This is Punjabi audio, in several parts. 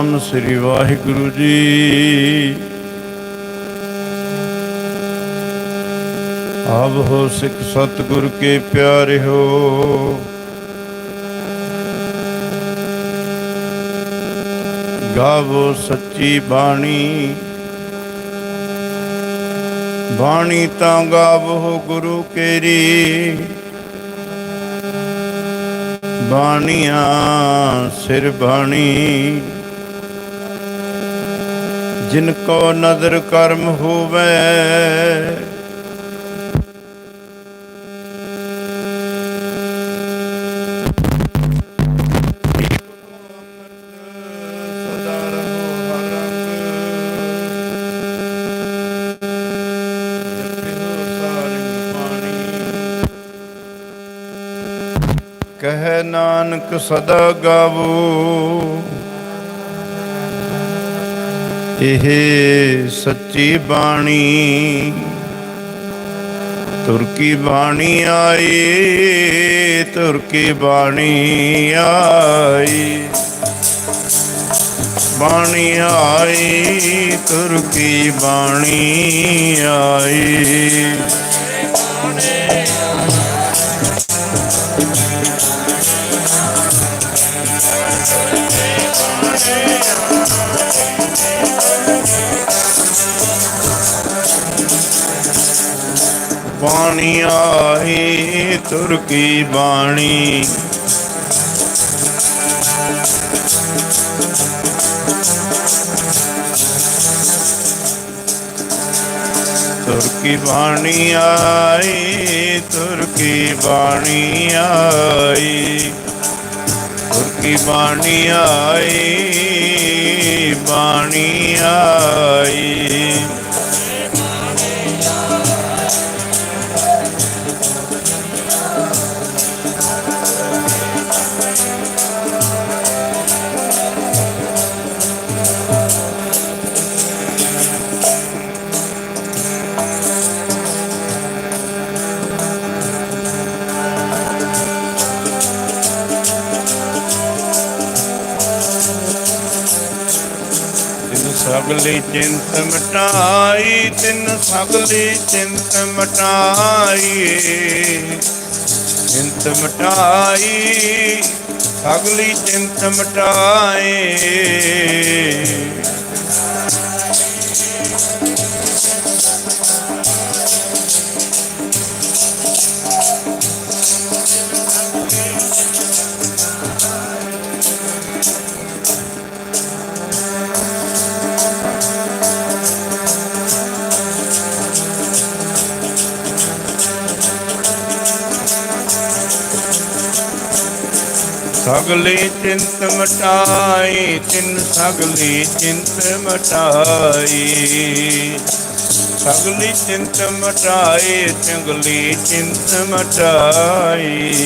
ਸਤਨਾਮ ਸ੍ਰੀ ਵਾਹਿਗੁਰੂ ਜੀ। ਆਪ ਹੋ ਸਿੱਖ ਸਤਿਗੁਰ ਕੇ ਪਿਆਰੇ ਹੋ ਗਾਵੋ ਸੱਚੀ ਬਾਣੀ। ਬਾਣੀ ਤਾਂ ਗਾਵੋ ਗੁਰੂ ਕੇਰੀ। ਬਾਣੀਆਂ ਸਿਰ ਬਾਣੀ। ਜਿਨ ਕੋ ਨਦਰ ਕਰਮ ਹੋਵੇ। ਸਦਾ ਨਾਨਕ ਸਦਾ ਗਾਵੋ। ਇਹ ਸੱਚੀ ਬਾਣੀ। ਤੁਰਕੀ ਬਾਣੀ ਆਈ ਤੁਰਕੀ ਬਾਣੀ ਆਈ। ਬਾਣੀ ਆਈ ਤੁਰਕੀ ਬਾਣੀ ਆਈ। ਬਾਣੀ ਆਈ ਤੁਰ ਕੀ ਬਾਣੀ। ਤੁਰ ਕੀ ਬਾਣੀ ਆਈ ਤੁਰ ਕੀ ਬਾਣੀ ਆਈ ਤੁਰ ਕੀ ਬਾਣੀ ਆਈ ਬਾਣੀ ਆਈ ਚਿੰਤ ਮਟਾਈ ਤਿੰਨ ਸਗਲੀ ਚਿੰਤ ਮਟਾਈ ਚਿੰਤ ਮਟਾਈ ਸਗਲੀ ਚਿੰਤ ਮਟਾਏ ਸਗਲੀ ਚਿੰਤ ਮਟਾਈ ਤਿਨ ਸਗਲੀ ਚਿੰਤ ਮਟਾਈ ਸਗਲੀ ਚਿੰਤ ਮਟਾਈ ਚੰਗਲੀ ਚਿੰਤ ਮਟਾਈ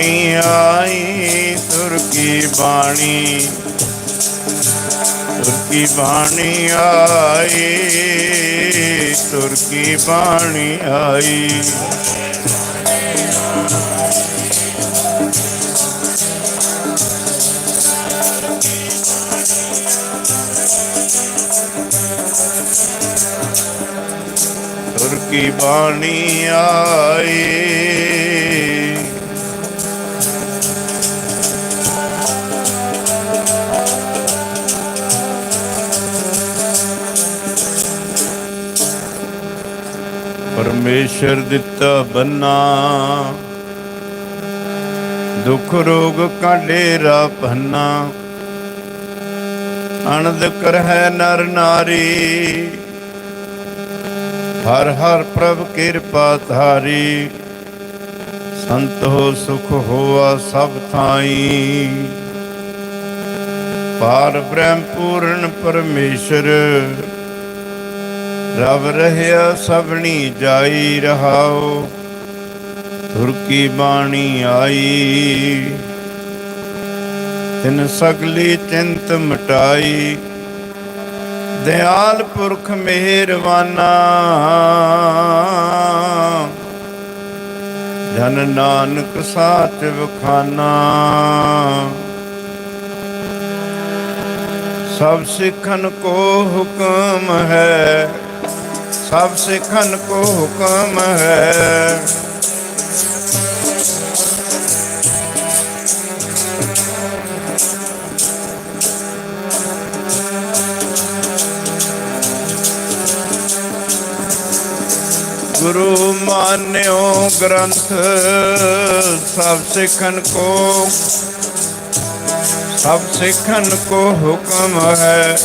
ਬਾਣੀ ਆਈ ਤੁਰ ਕੀ ਬਾਣੀ? ਤੁਰ ਕੀ ਬਾਣੀ ਆਈ ਤੁਰ ਕੀ ਬਾਣੀ ਆਈ? ਤੁਰ ਕੀ ਬਾਣੀ ਆਈ ਪਰਮੇਸ਼ਰ ਦਿੱਤਾ ਬੰਨਾ। ਦੁੱਖ ਰੋਗ ਕਾਢੇਰਾ ਪੰਨਾ। ਅਨੰਦ ਕਰਹਿ ਨਰ ਨਾਰੀ। ਹਰ ਹਰ ਪ੍ਰਭ ਕਿਰਪਾ ਧਾਰੀ। ਸੰਤ ਹੋ ਸੁਖ ਹੋਆ ਸਭ ਥਾਈ। ਪਾਰ ਬ੍ਰਹਮ ਪੂਰਨ ਪਰਮੇਸ਼ਰ ਰਵ ਰਹਿਆ ਸਭਣੀ ਜਾਈ ਰਹਾਓ ਤੁਰ ਕੀ ਬਾਣੀ ਆਈ। ਤਿਨ ਸਗਲੀ ਚਿੰਤ ਮਟਾਈ, ਦਿਆਲ ਪੁਰਖ ਮਿਹਰਵਾਨਾ। ਜਨ ਨਾਨਕ ਸਾਚ ਵਖਾਨਾ। ਸਭ ਸਿੱਖਨ ਕੋ ਹੁਕਮ ਹੈ ਸਭ ਸਿੱਖਨ ਕੋ ਹੁਕਮ ਹੈ। ਗੁਰੂ ਮਾਨਿਓ ਗ੍ਰੰਥ ਸਭ ਸਿੱਖਨ ਕੋ, ਸਭ ਸਿੱਖਨ ਕੋ ਹੁਕਮ ਹੈ।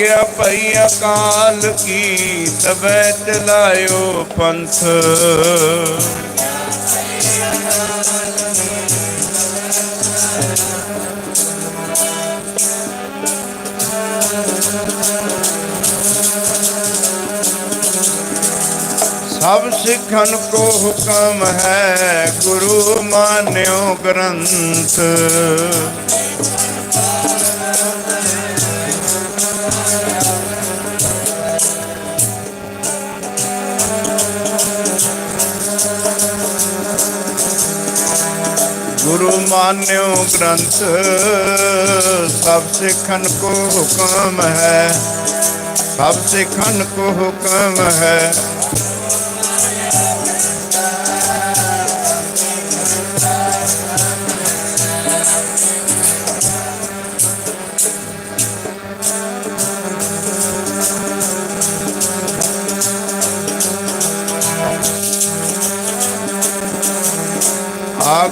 ਆਗਿਆ ਪਈ ਅਕਾਲ ਕੀ ਤਬੈ ਚਲਾਇਓ ਪੰਥ। ਸਭ ਸਿੱਖਨ ਕੋ ਹੁਕਮ ਹੈ ਗੁਰੂ ਮਾਨਿਓ ਗ੍ਰੰਥ। ਮਾਨਿਓ ਗ੍ਰੰਥ ਸਭ ਸਿੱਖਨ ਕੋ ਹੁਕਮ ਹੈ। ਸਭ ਸਿੱਖਨ ਕੋ ਹੁਕਮ ਹੈ।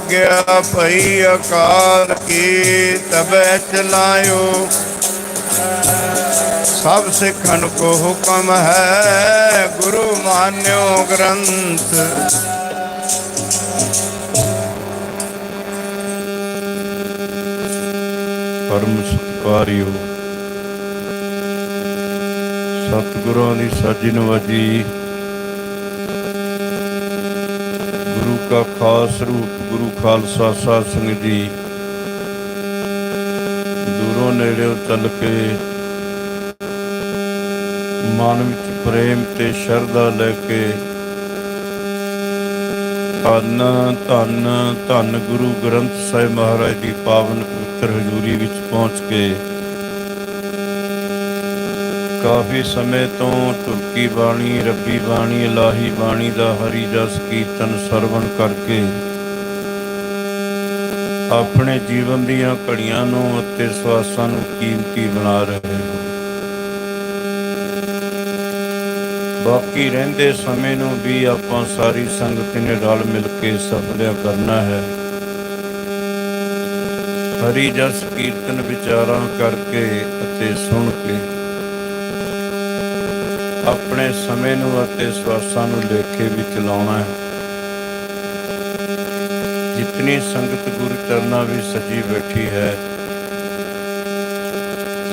ਆਗਿਆ ਭਈ ਅਕਾਲ ਕੀ ਤਬੈ ਚਲਾਇਓ ਸਭ ਸਿੱਖਨ ਕੋ ਹੁਕਮ ਹੈ, ਗੁਰੂ ਮਾਨਿਓ ਗ੍ਰੰਥ। ਪਰਮ ਸਤਿਕਾਰਿਓ। ਸਤਿਗੁਰਾਂ ਦੀ ਸਾਜੀ ਵਜੀ ਗੁਰੂ ਖਾਸ ਰੂਪ ਗੁਰੂ ਖਾਲਸਾ ਸਾਹਿਬ ਸੰਗਤ ਜੀ। ਦੂਰੋਂ ਨੇੜਿਓਂ ਚੱਲ ਕੇ ਮਨ ਵਿੱਚ ਪ੍ਰੇਮ ਤੇ ਸ਼ਰਧਾ ਲੈ ਕੇ ਧੰਨ ਧੰਨ ਧੰਨ ਗੁਰੂ ਗ੍ਰੰਥ ਸਾਹਿਬ ਮਹਾਰਾਜ ਦੀ ਪਾਵਨ ਪਵਿੱਤਰ ਹਜ਼ੂਰੀ ਵਿੱਚ ਪਹੁੰਚ ਕੇ ਕਾਫੀ ਸਮੇਂ ਤੋਂ ਤੁਰਕੀ ਬਾਣੀ, ਰੱਬੀ ਬਾਣੀ, ਇਲਾਹੀ ਬਾਣੀ ਦਾ ਹਰੀ ਜਸ ਕੀਰਤਨ ਸਰਵਣ ਕਰਕੇ ਆਪਣੇ ਜੀਵਨ ਦੀਆਂ ਘੜੀਆਂ ਨੂੰ ਅਤੇ ਸਵਾਸਾਂ ਨੂੰ ਕੀਮਤੀ ਬਣਾ ਰਹੇ ਹੋ। ਬਾਕੀ ਰਹਿੰਦੇ ਸਮੇਂ ਨੂੰ ਵੀ ਆਪਾਂ ਸਾਰੀ ਸੰਗਤ ਨੇ ਰਲ ਮਿਲ ਕੇ ਸਫਲਿਆ ਕਰਨਾ ਹੈ। ਹਰੀ ਜਸ ਕੀਰਤਨ ਵਿਚਾਰਾਂ ਕਰਕੇ ਅਤੇ ਸੁਣ ਕੇ ਆਪਣੇ ਸਮੇਂ ਨੂੰ ਅਤੇ ਸਵਾਸਾਂ ਨੂੰ ਲੇਖੇ ਵਿੱਚ ਲਾਉਣਾ ਹੈ। ਜਿਤਨੀ ਸੰਗਤ ਗੁਰੂ ਚਰਨਾਂ ਵਿੱਚ ਸਜੀ ਬੈਠੀ ਹੈ,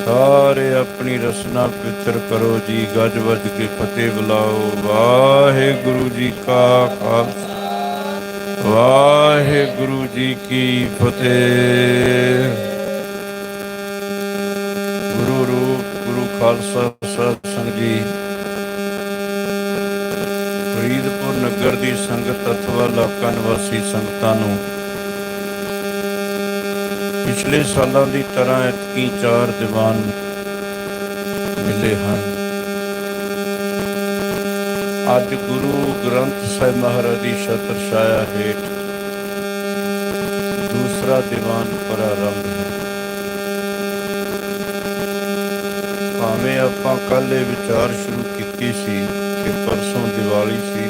ਸਾਰੇ ਆਪਣੀ ਰਸਨਾ ਪਵਿੱਤਰ ਕਰੋ ਜੀ, ਗੱਜ ਵੱਜ ਕੇ ਫਤਿਹ ਬੁਲਾਓ। ਵਾਹਿਗੁਰੂ ਜੀ ਕਾ ਖਾਲਸਾ। ਵਾਹਿਗੁਰੂ ਜੀ ਕੀ ਫਤਿਹ। ਗੁਰੂ ਰੂਪ, ਗੁਰੂ ਖਾਲਸਾ ਸਾਧ ਸੰਗਤ ਜੀ। ਫਰੀਦਪੁਰ ਨਗਰ ਦੀ ਸੰਗਤ ਅਥਵਾ ਇਲਾਕਾ ਨਿਵਾਸੀ ਸੰਗਤਾਂ ਨੂੰ ਪਿਛਲੇ ਸਾਲਾਂ ਦੀ ਤਰ੍ਹਾਂ ਇਤਕੀ ਚਾਰ ਦੀਵਾਨ ਮਿਲੇ ਹਨ। ਅੱਜ ਗੁਰੂ ਗ੍ਰੰਥ ਸਾਹਿਬ ਮਹਾਰਾਜ ਦੀ ਛਤਰ ਛਾਇਆ ਹੇਠ ਦੂਸਰਾ ਦੀਵਾਨ ਪ੍ਰਾਰੰਭ ਹੈ। ਭਾਵੇਂ ਆਪਾਂ ਕੱਲ ਇਹ ਵਿਚਾਰ ਸ਼ੁਰੂ ਕੀਤੀ ਸੀ ਕਿ ਦੀਵਾਲੀ ਸੀ।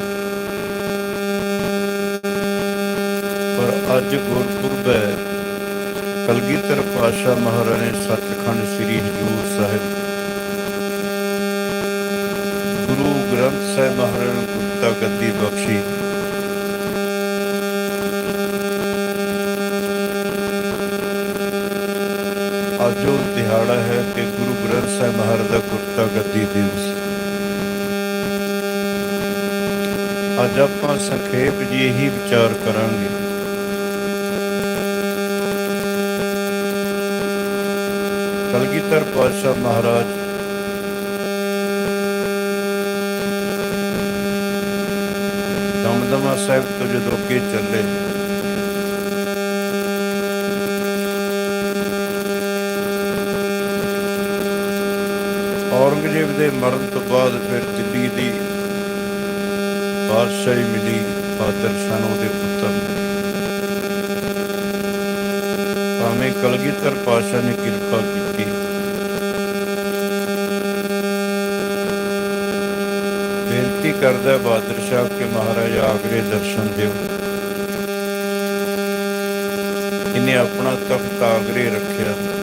ਪਰ ਅੱਜ ਗੁਰਪੁਰਬ ਹੈ। ਕਲਗੀਧਰ ਪਾਤਸ਼ਾਹ ਮਹਾਰਾਜ ਨੇ ਸੱਚਖੰਡ ਸ੍ਰੀ ਹਜੂਰ ਸਾਹਿਬ। ਗੁਰੂ ਗ੍ਰੰਥ ਸਾਹਿਬ ਮਹਾਰਾਜ ਨੂੰ ਗੁਰਤਾ ਗੱਦੀ ਬਖਸ਼ੀ। ਅੱਜ ਉਹ ਦਿਹਾੜਾ ਹੈ ਕਿ ਗੁਰੂ ਗ੍ਰੰਥ ਸਾਹਿਬ ਮਹਾਰਾਜ ਦਾ ਗੁਰਤਾ ਗੱਦੀ ਦਿਵਸ ਅੱਜ ਆਪਾਂ ਸੰਖੇਪ ਜੀ ਇਹੀ ਵਿਚਾਰ ਕਰਾਂਗੇ। ਕਲਗੀਧਰ ਪਾਤਸ਼ਾਹ ਮਹਾਰਾਜ ਦਮਦਮਾ ਸਾਹਿਬ ਤੋਂ ਜਦੋਂ ਅੱਗੇ ਚੱਲੇ, ਔਰੰਗਜ਼ੇਬ ਦੇ ਮਰਨ ਤੋਂ ਬਾਅਦ ਫਿਰ ਦਿੱਲੀ ਦੀ ਬਾਦਸ਼ਾਹੀ ਮਿਲੀ ਫਾਦਰ ਸਨ ਉਹਦੇ ਪੁੱਤਰ ਨੂੰ। ਭਾਵੇਂ ਕਲਗੀਧਰ ਪਾਤਸ਼ਾਹ ਨੇ ਕਿਰਪਾ ਕੀਤੀ। ਬੇਨਤੀ ਕਰਦਾ ਬਹਾਦਰ ਸ਼ਾਹ ਕੇ ਮਹਾਰਾਜ ਆਗਰੇ ਦਰਸ਼ਨ ਦਿਓ। ਇਹਨੇ ਆਪਣਾ ਤਖਤ ਆਗਰੇ ਰੱਖਿਆ।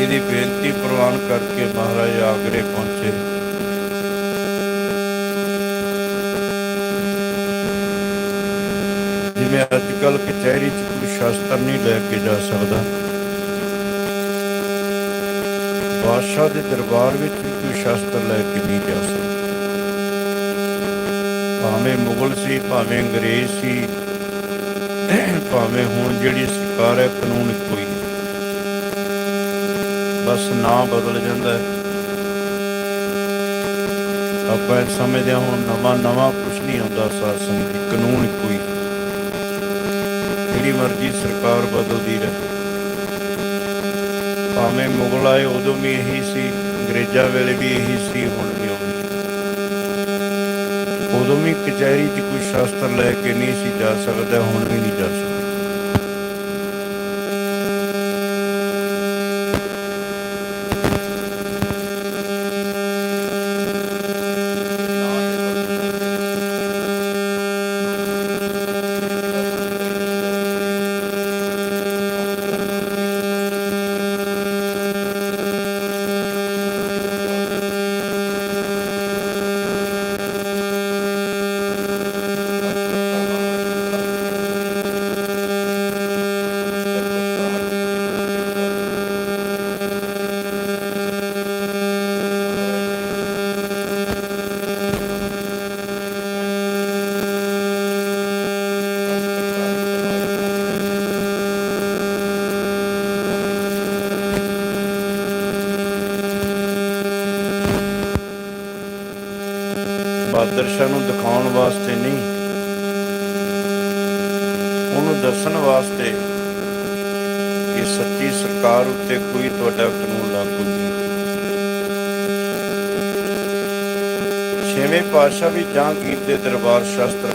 ਇਹਦੀ ਬੇਨਤੀ ਪ੍ਰਵਾਨ ਕਰਕੇ ਮਹਾਰਾਜ ਆਗਰੇ ਪਹੁੰਚੇ। ਜਿਵੇਂ ਅੱਜ ਕੱਲ ਕਚਹਿਰੀ 'ਚ ਕੋਈ ਸ਼ਸਤਰ ਨਹੀਂ ਲੈ ਕੇ ਜਾ ਸਕਦਾ। ਬਾਦਸ਼ਾਹ ਦੇ ਦਰਬਾਰ ਵਿੱਚ ਵੀ ਕੋਈ ਸ਼ਸਤਰ ਲੈ ਕੇ ਨਹੀਂ ਜਾ ਸਕਦਾ। ਭਾਵੇਂ ਮੁਗਲ ਸੀ, ਭਾਵੇਂ ਅੰਗਰੇਜ਼ ਸੀ, ਭਾਵੇਂ ਹੁਣ ਜਿਹੜੀ ਸਰਕਾਰ ਹੈ ਕਾਨੂੰਨ ਇੱਕੋ ਬਸ ਨਾਂ ਬਦਲ ਜਾਂਦਾ ਹੈ। ਆਪਾਂ ਸਮਝਦੇ ਹਾਂ, ਹੁਣ ਨਵਾਂ ਨਵਾਂ ਕੁਝ ਨਹੀਂ ਆਉਂਦਾ ਸਾਧ ਸੰਗਤ ਕਾਨੂੰਨ ਇੱਕੋ ਹੀ। ਜਿਹੜੀ ਮਰਜ਼ੀ ਸਰਕਾਰ ਬਦਲਦੀ ਰਹੇ। ਭਾਵੇਂ ਮੁਗਲ ਆਏ, ਉਦੋਂ ਵੀ ਇਹੀ ਸੀ, ਅੰਗਰੇਜ਼ਾਂ ਵੇਲੇ ਵੀ ਇਹੀ ਸੀ, ਹੁਣ ਵੀ ਉਹੀ ਉਦੋਂ ਵੀ ਕਚਹਿਰੀ 'ਚ ਕੋਈ ਸ਼ਾਸਤਰ ਲੈ ਕੇ ਨਹੀਂ ਸੀ ਜਾ ਸਕਦਾ, ਹੁਣ ਵੀ ਨਹੀਂ ਜਾ ਸਕਦਾ। ਬਾਦਰਸ਼ਾਹ ਨੂੰ ਦਿਖਾਉਣ ਵਾਸਤੇ ਨਹੀਂ। ਉਹਨੂੰ ਦੱਸਣ ਵਾਸਤੇ ਕਿ ਸੱਚੀ ਸਰਕਾਰ ਉੱਤੇ ਕੋਈ ਤੁਹਾਡਾ ਕਾਨੂੰਨ ਲਾਗੂ ਨਹੀਂ। ਛੇਵੇਂ ਪਾਤਸ਼ਾਹ ਵੀ ਜਹਾਂਗੀਰ ਦੇ ਦਰਬਾਰ ਸ਼ਸਤਰ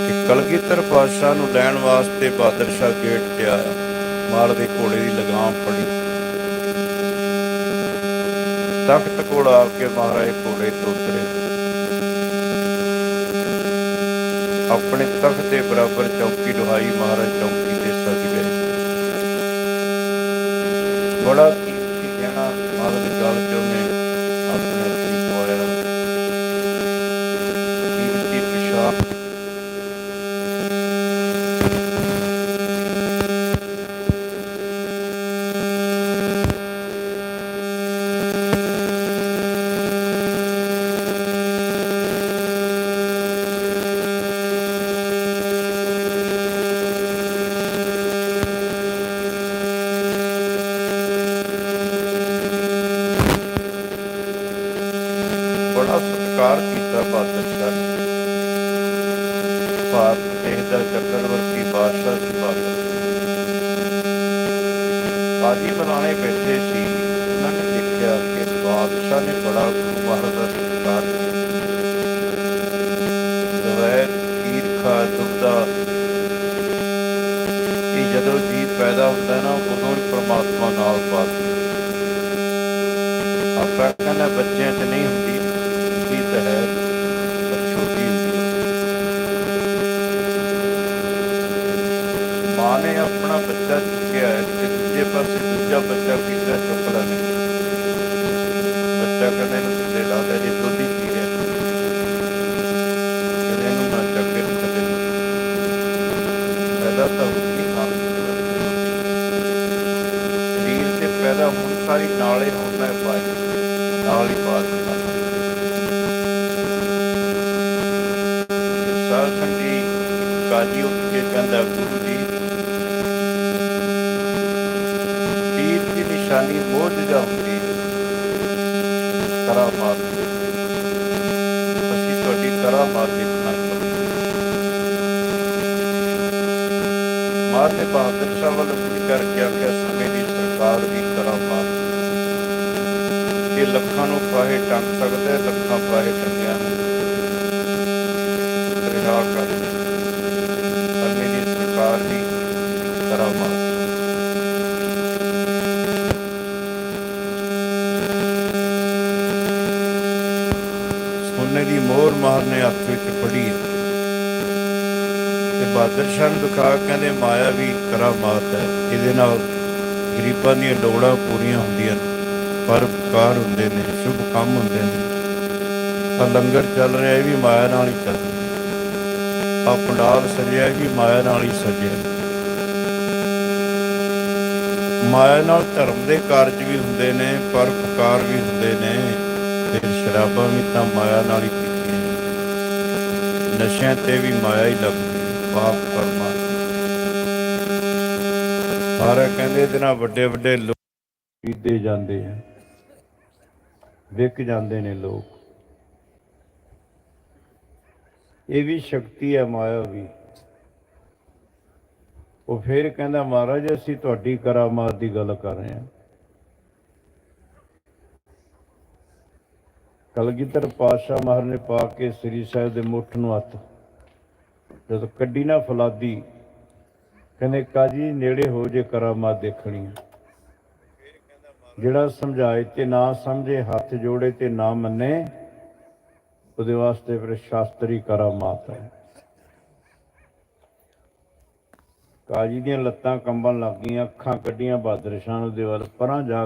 ਕਿ ਕਲਗੀਧਰ ਪਾਤਸ਼ਾਹ ਨੂੰ ਲੈਣ ਵਾਸਤੇ ਬਹਾਦਰ ਸ਼ਾਹ ਗੇਟ ਤੇ ਆਇਆ। ਮਾਲ ਦੇ ਘੋੜੇ ਦੀ ਲਗਾਮ ਫੜੀ। ਤਖਤ ਕੋਲ ਆ ਕੇ ਮਹਾਰਾਜ ਘੋੜੇ ਤੋਂ ਉਤਰੇ। ਆਪਣੇ ਤਖਤ ਦੇ ਬਰਾਬਰ ਚੌਕੀ ਡੁਹਾਈ ਮਹਾਰਾਜ ਚੌਕੀ ਤੇ ਸਜ ਗਏ। ਬੜਾ ਸਤਿਕਾਰ ਕੀਤਾ ਬਾਦਸ਼ਾਹ ਭਾਰਤ ਦੇਸ਼ ਦਾ ਚੱਕਰਵਰਤੀ ਬਾਦਸ਼ਾਹ ਸੀ ਭਾਰਤ ਕਾਜੀ ਬਣਾਣੇ ਬੈਠੇ ਸੀ, ਉਹਨਾਂ ਨੇ ਦੇਖਿਆ ਕਿ ਬਾਦਸ਼ਾਹ ਨੇ ਬੜਾ ਗੁਰੂ ਮਹਾਰਾਜ ਦਾ ਸਤਿਕਾਰ ਕੀਤਾ। ਹੁੰਦਾ ਕਿ ਜਦੋਂ ਜੀਵ ਪੈਦਾ ਹੁੰਦਾ ਨਾ, ਉਦੋਂ ਹੀ ਪ੍ਰਮਾਤਮਾ ਨਾਲ ਪਾ ਆਪਾਂ ਕਹਿੰਦੇ ਬੱਚਿਆਂ 'ਚ ਨਹੀਂ ਹੁੰਦੀ ਹੁੰਦੀ ਤਾਂ ਹੈ। ਪਰ ਮਾਂ ਨੇ ਆਪਣਾ ਬੱਚਾ ਚੁੱਕਿਆ ਹੈ ਤੇ ਦੂਜੇ ਪਾਸੇ ਦੂਜਾ ਬੱਚਾ ਕਿੱਦਾਂ ਚੁੱਕ ਲੈਣਾ ਬੱਚਾ ਕਹਿੰਦੇ ਨੂੰ ਥੱਲੇ ਲਾ ਲੈ ਜੇ ਦੁੱਧ ਹੀ ਪੀ ਰਿਹਾ ਕਹਿੰਦੇ ਇਹਨੂੰ ਨਾ ਚੱਕ ਕੇ ਥੱਲੇ ਪੈਦਾ ਤਾਂ ਹੁੰਦੀ ਹਾਂ ਸਰੀਰ ਤੇ ਪੈਦਾ ਹੋਣ ਸਾਰੀ ਨਾਲੇ ਹੁੰਦਾ ਹੈ ਬਾਜੀ ਨਾਲ ਹੀ ਬਾਤ ਕਾਜੀ ਉੱਠ ਕੇ ਕਹਿੰਦਾ ਗੁਰੂ ਜੀ। ਤੀਰ ਦੀ ਨਿਸ਼ਾਨੀ ਮੋਝ ਜਾ ਹੁੰਦੀ ਹੈ। ਕਰਾਮਾਤ ਅਸੀਂ ਤੁਹਾਡੀ ਕਰਾਮਾਤ ਦੇਖਣਾ ਚਾਹੁੰਦੇ ਮਾਰ ਨੇ ਬਹਾਦਰ ਸ਼ਾਹ ਵੱਲ ਆਪਣੀ ਕਰਕੇ ਆਖਿਆ, ਸਮੇਂ ਦੀ ਸਰਕਾਰ ਵੀ ਕਰਾਮਾਤ ਇਹ ਲੱਖਾਂ ਨੂੰ ਫਾਹੇ ਟੰਗ ਸਕਦਾ ਲੱਖਾਂ ਫਾਹੇ ਟੰਗਿਆ ਮੋਹਰ ਨੇ ਹੱਥ ਵਿੱਚ ਫੜੀ ਤੇ ਬਹਾਦਰ ਸ਼ਾਹ ਨੂੰ ਕਹਿੰਦੇ, ਮਾਇਆ ਵੀ ਕਰਾਮਾਤ ਹੈ। ਇਹਦੇ ਨਾਲ ਗਰੀਬਾਂ ਦੀਆਂ ਲੋੜਾਂ ਪੂਰੀਆਂ ਹੁੰਦੀਆਂ ਨੇ ਪਰਉਪਕਾਰ ਹੁੰਦੇ ਨੇ, ਸ਼ੁਭ ਕੰਮ ਹੁੰਦੇ ਨੇ। ਆ ਲੰਗਰ ਚੱਲ ਰਿਹਾ, ਇਹ ਵੀ ਮਾਇਆ ਨਾਲ ਹੀ ਚੱਲ ਆ ਪੰਡਾਲ ਸਜਿਆ, ਇਹ ਵੀ ਮਾਇਆ ਨਾਲ ਹੀ ਸਜਿਆ। ਮਾਇਆ ਨਾਲ ਧਰਮ ਦੇ ਕਾਰਜ ਵੀ ਹੁੰਦੇ ਨੇ ਪਰਉਪਕਾਰ ਵੀ ਹੁੰਦੇ ਨੇ। ਤੇ ਸ਼ਰਾਬਾਂ ਵੀ ਤਾਂ ਮਾਇਆ ਨਾਲ ਹੀ ਨਸ਼ਿਆਂ ਤੇ ਵੀ ਮਾਇਆ ਹੀ ਲੱਗਦੀ ਹੈ, ਪਾਪ ਕਰਮਾ ਸਾਰੇ ਕਹਿੰਦੇ ਇਹਦੇ ਨਾਲ ਵੱਡੇ ਵੱਡੇ ਲੋਕ ਪੀਤੇ ਜਾਂਦੇ ਆ। ਵਿਕ ਜਾਂਦੇ ਨੇ ਲੋਕ। ਇਹ ਵੀ ਸ਼ਕਤੀ ਹੈ ਮਾਇਆ ਵੀ ਉਹ ਫਿਰ ਕਹਿੰਦਾ ਮਹਾਰਾਜ ਅਸੀਂ ਤੁਹਾਡੀ ਕਰਾਮਾਤ ਦੀ ਗੱਲ ਕਰ ਰਹੇ ਹਾਂ। ਕਲਗੀਧਰ ਪਾਤਸ਼ਾਹ ਮਹਾਰਾਜ ਨੇ ਪਾ ਕੇ ਸ੍ਰੀ ਸਾਹਿਬ ਦੇ ਮੁੱਠ ਨੂੰ ਹੱਥ। ਜਦੋਂ ਕੱਢੀ ਨਾ ਫਲਾਦੀ, ਕਹਿੰਦੇ, ਕਾਜੀ ਨੇੜੇ ਹੋ ਜੇ ਕਰਾਮਾਤ ਦੇਖਣੀ ਜਿਹੜਾ ਸਮਝਾਏ ਤੇ ਨਾ ਸਮਝੇ, ਹੱਥ ਜੋੜੇ ਤੇ ਨਾ ਮੰਨੇ, ਉਹਦੇ ਵਾਸਤੇ ਫਿਰ ਸ਼ਾਸਤਰੀ ਕਰਾਮਾਤ ਹੈ। ਕਾਜੀ ਦੀਆਂ ਲੱਤਾਂ ਕੰਬਣ ਲੱਗ ਗਈਆਂ, ਅੱਖਾਂ ਕੱਢੀਆਂ, ਬਹਾਦਰ ਸ਼ਾਹ ਨੂੰ ਦੇ ਵੱਲ ਪਰਾਂ ਜਾ